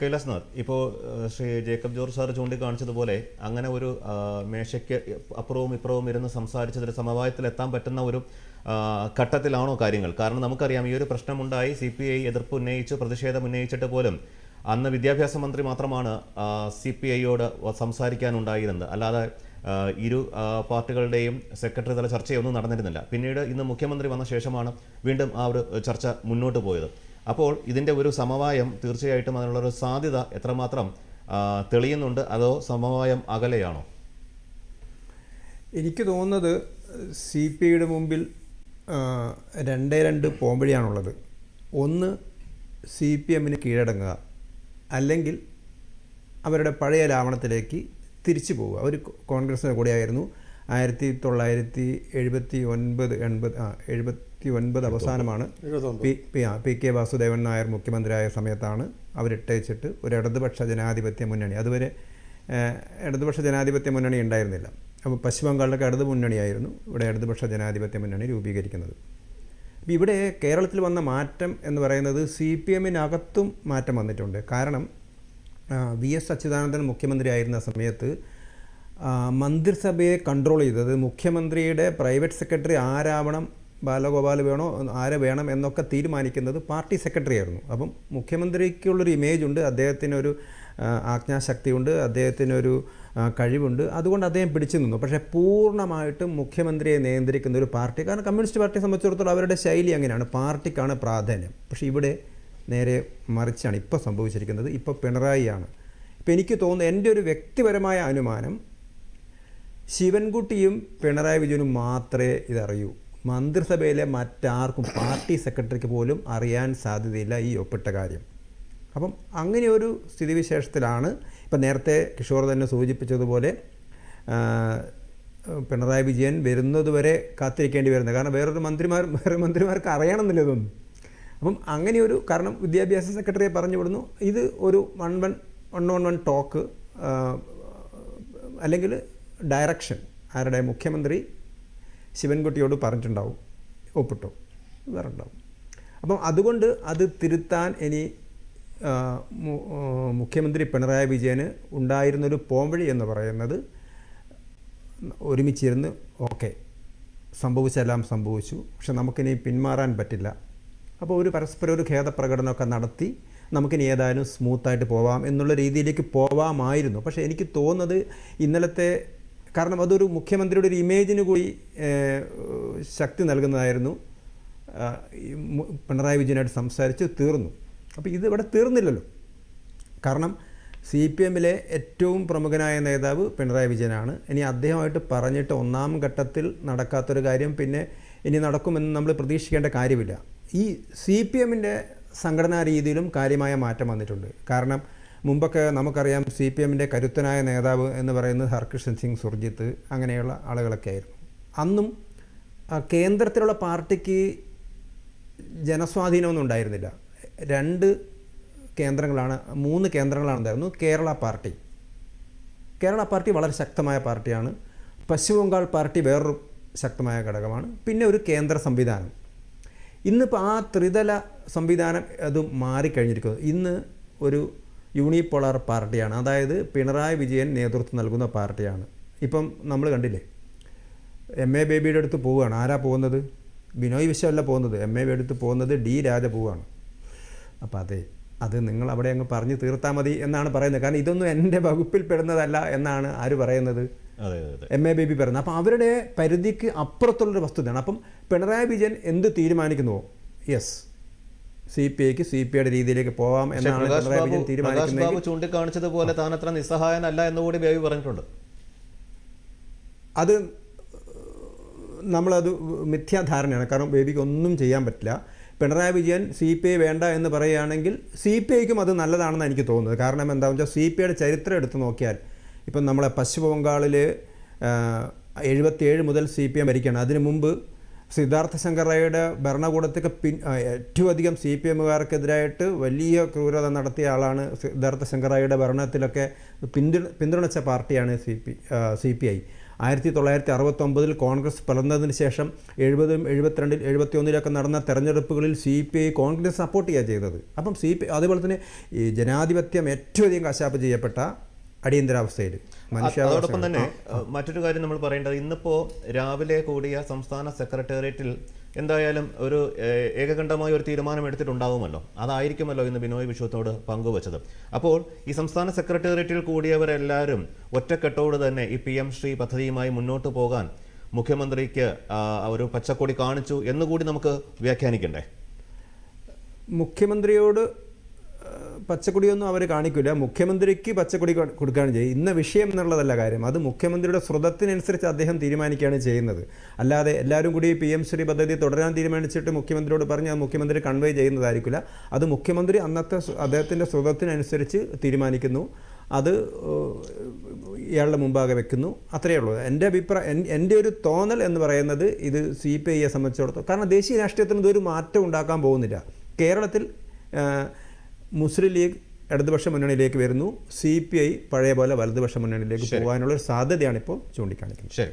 കൈലാസ്നാഥ്. ഇപ്പോൾ Shri Jacob George sir ചൂണ്ടിക്കാണിച്ചതുപോലെ അങ്ങനെ ഒരു മേശയ്ക്ക് അപ്പുറവും ഇപ്പുറവും ഇരുന്ന് സംസാരിച്ചതിൽ സമവായത്തിൽ എത്താൻ പറ്റുന്ന ഒരു ഘട്ടത്തിലാണോ കാര്യങ്ങൾ? കാരണം നമുക്കറിയാം ഈ ഒരു പ്രശ്നമുണ്ടായി സി പി ഐ എതിർപ്പ് ഉന്നയിച്ചു പ്രതിഷേധം ഉന്നയിച്ചിട്ട് പോലും അന്ന് വിദ്യാഭ്യാസ മന്ത്രി മാത്രമാണ് സി പി ഐയോട് സംസാരിക്കാനുണ്ടായിരുന്നത്. അല്ലാതെ ഇരു പാർട്ടികളുടെയും സെക്രട്ടറി തല ചർച്ചയൊന്നും നടന്നിരുന്നില്ല. പിന്നീട് ഇന്ന് മുഖ്യമന്ത്രി വന്ന ശേഷമാണ് വീണ്ടും ആ ഒരു ചർച്ച മുന്നോട്ട് പോയത്. അപ്പോൾ ഇതിന്റെ ഒരു സമവായം തീർച്ചയായിട്ടും അതിനുള്ളൊരു സാധ്യത എത്രമാത്രം തെളിയുന്നുണ്ട്? അതോ സമവായം അകലെയാണോ? എനിക്ക് തോന്നുന്നത് സി പി ഐയുടെ മുമ്പിൽ രണ്ടേ രണ്ട് പോംവഴിയാണുള്ളത്. ഒന്ന് സി പി എമ്മിന് കീഴടങ്ങുക. അല്ലെങ്കിൽ അവരുടെ പഴയ ലാവണത്തിലേക്ക് തിരിച്ചു പോവുക. അവർ കോൺഗ്രസിന്റെ കൂടെയായിരുന്നു. ആയിരത്തി തൊള്ളായിരത്തി എഴുപത്തി ഒൻപത് എൺപത് ആ എഴുപത്തി ഒൻപത് അവസാനമാണ്. പി പി ആ പി കെ വാസുദേവൻ നായർ മുഖ്യമന്ത്രിയായ സമയത്താണ് അവരിട്ടയച്ചിട്ട് ഒരു ഇടതുപക്ഷ ജനാധിപത്യ മുന്നണി. അതുവരെ ഇടതുപക്ഷ ജനാധിപത്യ മുന്നണി ഉണ്ടായിരുന്നില്ല. അപ്പോൾ പശ്ചിമ ബംഗാളിലൊക്കെ ഇടതു മുന്നണിയായിരുന്നു ഇവിടെ ഇടതുപക്ഷ ജനാധിപത്യ മുന്നണി രൂപീകരിക്കുന്നത്. അപ്പോൾ ഇവിടെ കേരളത്തിൽ വന്ന മാറ്റം എന്ന് പറയുന്നത് സി പി എമ്മിനകത്തും മാറ്റം വന്നിട്ടുണ്ട്. കാരണം വി എസ് അച്യുതാനന്ദൻ മുഖ്യമന്ത്രിയായിരുന്ന സമയത്ത് മന്ത്രിസഭയെ കൺട്രോൾ ചെയ്തത് മുഖ്യമന്ത്രിയുടെ പ്രൈവറ്റ് സെക്രട്ടറി ആരാവണം ബാലഗോപാൽ വേണോ ആരെ വേണം എന്നൊക്കെ തീരുമാനിക്കുന്നത് പാർട്ടി സെക്രട്ടറി ആയിരുന്നു. അപ്പം മുഖ്യമന്ത്രിക്കുള്ളൊരു ഇമേജ് ഉണ്ട് അദ്ദേഹത്തിനൊരു ആജ്ഞാശക്തിയുണ്ട് അദ്ദേഹത്തിനൊരു കഴിവുണ്ട്. അതുകൊണ്ട് അദ്ദേഹം പിടിച്ചു നിന്നു. പക്ഷേ പൂർണമായിട്ടും മുഖ്യമന്ത്രിയെ നിയന്ത്രിക്കുന്ന ഒരു പാർട്ടി കാരണം കമ്മ്യൂണിസ്റ്റ് പാർട്ടിയെ സംബന്ധിച്ചിടത്തോളം അവരുടെ ശൈലി അങ്ങനെയാണ്. പാർട്ടിക്കാണ് പ്രാധാന്യം. പക്ഷേ ഇവിടെ നേരെ മറിച്ചാണ് ഇപ്പോൾ സംഭവിച്ചിരിക്കുന്നത്. ഇപ്പോൾ പിണറായിയാണ്. ഇപ്പോൾ എനിക്ക് തോന്നുന്നു എന്റെ ഒരു വ്യക്തിപരമായ അനുമാനം ശിവൻകുട്ടിയും പിണറായി വിജയനും മാത്രമേ ഇതറിയൂ. മന്ത്രിസഭയിലെ മറ്റാർക്കും പാർട്ടി സെക്രട്ടറിക്ക് പോലും അറിയാൻ സാധ്യതയില്ല ഈ ഒപ്പിട്ട കാര്യം. അപ്പം അങ്ങനെ ഒരു സ്ഥിതിവിശേഷത്തിലാണ് ഇപ്പം നേരത്തെ കിഷോർ തന്നെ സൂചിപ്പിച്ചതുപോലെ പിണറായി വിജയൻ വരുന്നതുവരെ കാത്തിരിക്കേണ്ടി വരുന്നത്. കാരണം വേറൊരു മന്ത്രിമാർ വേറെ മന്ത്രിമാർക്ക് അറിയണമെന്നില്ല ഇതൊന്നും. അപ്പം അങ്ങനെയൊരു കാരണം വിദ്യാഭ്യാസ സെക്രട്ടറിയെ പറഞ്ഞു വിടുന്നു. ഇത് ഒരു one one one on one talk അല്ലെങ്കിൽ ഡയറക്ഷൻ ആരുടെ മുഖ്യമന്ത്രി ശിവൻകുട്ടിയോട് പറഞ്ഞിട്ടുണ്ടാവും. ഒപ്പിട്ടോ. വേറെ ഉണ്ടാവും അപ്പം അതുകൊണ്ട് അത് തിരുത്താൻ ഇനി മുഖ്യമന്ത്രി പിണറായി വിജയന് ഉണ്ടായിരുന്നൊരു പോംവഴി എന്ന് പറയുന്നത് ഒരുമിച്ചിരുന്ന് ഓക്കെ സംഭവിച്ചെല്ലാം സംഭവിച്ചു. പക്ഷെ നമുക്കിനി പിന്മാറാൻ പറ്റില്ല. അപ്പോൾ ഒരു പരസ്പരം ഒരു ഖേദപ്രകടനമൊക്കെ നടത്തി നമുക്കിനി ഏതായാലും സ്മൂത്തായിട്ട് പോവാം എന്നുള്ള രീതിയിലേക്ക് പോവാമായിരുന്നു. പക്ഷേ എനിക്ക് തോന്നുന്നത് ഇന്നലത്തെ കാരണം അതൊരു മുഖ്യമന്ത്രിയുടെ ഒരു ഇമേജിന് കൂടി ശക്തി നൽകുന്നതായിരുന്നു. പിണറായി വിജയനായിട്ട് സംസാരിച്ച് തീർന്നു. അപ്പോൾ ഇത് ഇവിടെ തീർന്നില്ലല്ലോ. കാരണം സി പി എമ്മിലെ ഏറ്റവും പ്രമുഖനായ നേതാവ് പിണറായി വിജയനാണ്. ഇനി അദ്ദേഹമായിട്ട് പറഞ്ഞിട്ട് ഒന്നാം ഘട്ടത്തിൽ നടക്കാത്തൊരു കാര്യം പിന്നെ ഇനി നടക്കുമെന്ന് നമ്മൾ പ്രതീക്ഷിക്കേണ്ട കാര്യമില്ല. ഈ സി പി എമ്മിന്റെ സംഘടനാ രീതിയിലും കാര്യമായ മാറ്റം വന്നിട്ടുണ്ട്. കാരണം മുമ്പൊക്കെ നമുക്കറിയാം സി പി എമ്മിന്റെ കരുത്തനായ നേതാവ് എന്ന് പറയുന്നത് ഹർകൃഷ്ണൻ സിംഗ് സുർജിത്ത് അങ്ങനെയുള്ള ആളുകളൊക്കെ ആയിരുന്നു. അന്നും കേന്ദ്രത്തിലുള്ള പാർട്ടിക്ക് ജനസ്വാധീനമൊന്നും ഉണ്ടായിരുന്നില്ല. രണ്ട് കേന്ദ്രങ്ങളാണ് മൂന്ന് കേന്ദ്രങ്ങളാണ് ഉണ്ടായിരുന്നു കേരള പാർട്ടി. കേരള പാർട്ടി വളരെ ശക്തമായ പാർട്ടിയാണ്. പശ്ചിമ ബംഗാൾ പാർട്ടി വേറൊരു ശക്തമായ ഘടകമാണ്. പിന്നെ ഒരു കേന്ദ്ര സംവിധാനം. ഇന്നിപ്പോൾ ആ ത്രിതല സംവിധാനം അത് മാറിക്കഴിഞ്ഞിരിക്കുന്നു. ഇന്ന് ഒരു യൂണിപോളാർ പാർട്ടിയാണ്. അതായത് പിണറായി വിജയൻ നേതൃത്വം നൽകുന്ന പാർട്ടിയാണ്. ഇപ്പം നമ്മൾ കണ്ടില്ലേ? എം എ ബേബിയുടെ അടുത്ത് പോവുകയാണ്. ആരാ പോകുന്നത്? ബിനോയ് വിശ്വമല്ല പോകുന്നത്. എം എ അടുത്ത് പോകുന്നത് ഡി രാജ പോവുകയാണ്. അപ്പോൾ അതെ അത് നിങ്ങൾ അവിടെ അങ്ങ് പറഞ്ഞു തീർത്താൽ മതി എന്നാണ് പറയുന്നത്. കാരണം ഇതൊന്നും എന്റെ വകുപ്പിൽ പെടുന്നതല്ല എന്നാണ് ആര് പറയുന്നത്? എം എ ബേബി പറയുന്നത്. അപ്പം അവരുടെ പരിധിക്ക് അപ്പുറത്തുള്ളൊരു വസ്തുതയാണ്. അപ്പം പിണറായി വിജയൻ എന്ത് തീരുമാനിക്കുന്നുവോ? യെസ് സി പി ഐക്ക് സി പി ഐയുടെ രീതിയിലേക്ക് പോവാം എന്നാണ് പിണറായി വിജയൻ തീരുമാനിക്കുന്നത് ചൂണ്ടിക്കാണിച്ചതുപോലെ താൻ അത്ര നിസ്സഹായനല്ല എന്നുകൂടി ബേബി പറഞ്ഞിട്ടുണ്ട്. അത് നമ്മളത് മിഥ്യാധാരണയാണ്. കാരണം ബേബിക്ക് ഒന്നും ചെയ്യാൻ പറ്റില്ല. Pinarayi Vijayan C P I വേണ്ട എന്ന് പറയുകയാണെങ്കിൽ സി പി ഐക്കും അത് നല്ലതാണെന്ന് എനിക്ക് തോന്നുന്നത്. കാരണം എന്താണെന്ന് വെച്ചാൽ സി പി ഐയുടെ ചരിത്രം എടുത്ത് നോക്കിയാൽ ഇപ്പം നമ്മളെ പശ്ചിമ ബംഗാളിൽ എഴുപത്തിയേഴ് മുതൽ സി പി എം ഭരിക്കുകയാണ് അതിനു മുമ്പ് സിദ്ധാർത്ഥ ശങ്കർ റായിയുടെ ഭരണകൂടത്തേക്ക് പിൻ ഏറ്റവും അധികം സി പി എമ്മുകാർക്കെതിരായിട്ട് വലിയ ക്രൂരത നടത്തിയ ആളാണ് സിദ്ധാർത്ഥ ശങ്കർ റായിയുടെ ഭരണത്തിലൊക്കെ പിന്തുണ പിന്തുണച്ച പാർട്ടിയാണ് C P C P I. ആയിരത്തി തൊള്ളായിരത്തി അറുപത്തൊമ്പതിൽ കോൺഗ്രസ് പിളർന്നതിന് ശേഷം എഴുപതും എഴുപത്തിരണ്ടിൽ എഴുപത്തിയൊന്നിലൊക്കെ നടന്ന തെരഞ്ഞെടുപ്പുകളിൽ C P I Congress support ചെയ്യുക ചെയ്തത്. അപ്പം സി പി അതുപോലെ തന്നെ ഈ ജനാധിപത്യം ഏറ്റവും അധികം കശാപ്പ് ചെയ്യപ്പെട്ട അടിയന്തരാവസ്ഥയിൽ അതോടൊപ്പം തന്നെ മറ്റൊരു കാര്യം നമ്മൾ പറയേണ്ടത് ഇന്നിപ്പോ രാവിലെ കൂടിയ സംസ്ഥാന സെക്രട്ടേറിയറ്റിൽ എന്തായാലും ഒരു ഏകകണ്ഠമായ ഒരു തീരുമാനം എടുത്തിട്ടുണ്ടാവുമല്ലോ. അതായിരിക്കുമല്ലോ ഇന്ന് ബിനോയ് വിശ്വത്തോട് പങ്കുവച്ചത്. അപ്പോൾ ഈ സംസ്ഥാന സെക്രട്ടേറിയറ്റിൽ കൂടിയവരെല്ലാവരും ഒറ്റക്കെട്ടോട് തന്നെ ഈ പി എം ശ്രീ പദ്ധതിയുമായി മുന്നോട്ട് പോകാൻ മുഖ്യമന്ത്രിക്ക് ഒരു പച്ചക്കൊടി കാണിച്ചു എന്നുകൂടി നമുക്ക് വ്യാഖ്യാനിക്കണ്ടേ? മുഖ്യമന്ത്രിയോട് പച്ചക്കൊടിയൊന്നും അവർ കാണിക്കില്ല മുഖ്യമന്ത്രിക്ക് പച്ചക്കുടി കൊടുക്കുകയാണ് ചെയ്യുക ഇന്ന വിഷയം എന്നുള്ളതല്ല കാര്യം. അത് മുഖ്യമന്ത്രിയുടെ ശ്രുതത്തിനനുസരിച്ച് അദ്ദേഹം തീരുമാനിക്കുകയാണ് ചെയ്യുന്നത്. അല്ലാതെ എല്ലാവരും കൂടി പി എം ശ്രീ പദ്ധതി തുടരാൻ തീരുമാനിച്ചിട്ട് മുഖ്യമന്ത്രിയോട് പറഞ്ഞ് അത് മുഖ്യമന്ത്രി കൺവേ ചെയ്യുന്നതായിരിക്കില്ല. അത് മുഖ്യമന്ത്രി അന്നത്തെ അദ്ദേഹത്തിന്റെ ശ്രുതത്തിനനുസരിച്ച് തീരുമാനിക്കുന്നു. അത് ഇയാളുടെ മുമ്പാകെ വെക്കുന്നു. അത്രയേ ഉള്ളൂ. എന്റെ അഭിപ്രായം എന്റെ ഒരു തോന്നൽ എന്ന് പറയുന്നത് ഇത് സി പി ഐയെ സംബന്ധിച്ചിടത്തോളം കാരണം ദേശീയ രാഷ്ട്രീയത്തിന് ഇതൊരു മാറ്റം ഉണ്ടാക്കാൻ പോകുന്നില്ല. കേരളത്തിൽ മുസ്ലിം ലീഗ് ഇടതുപക്ഷ മുന്നണിയിലേക്ക് വരുന്നു. സി പി ഐ പഴയ പോലെ വലതുപക്ഷ മുന്നണിയിലേക്ക് പോകാനുള്ള സാധ്യതയാണ് ഇപ്പോൾ ചൂണ്ടിക്കാണിക്കുന്നത്. ശരി.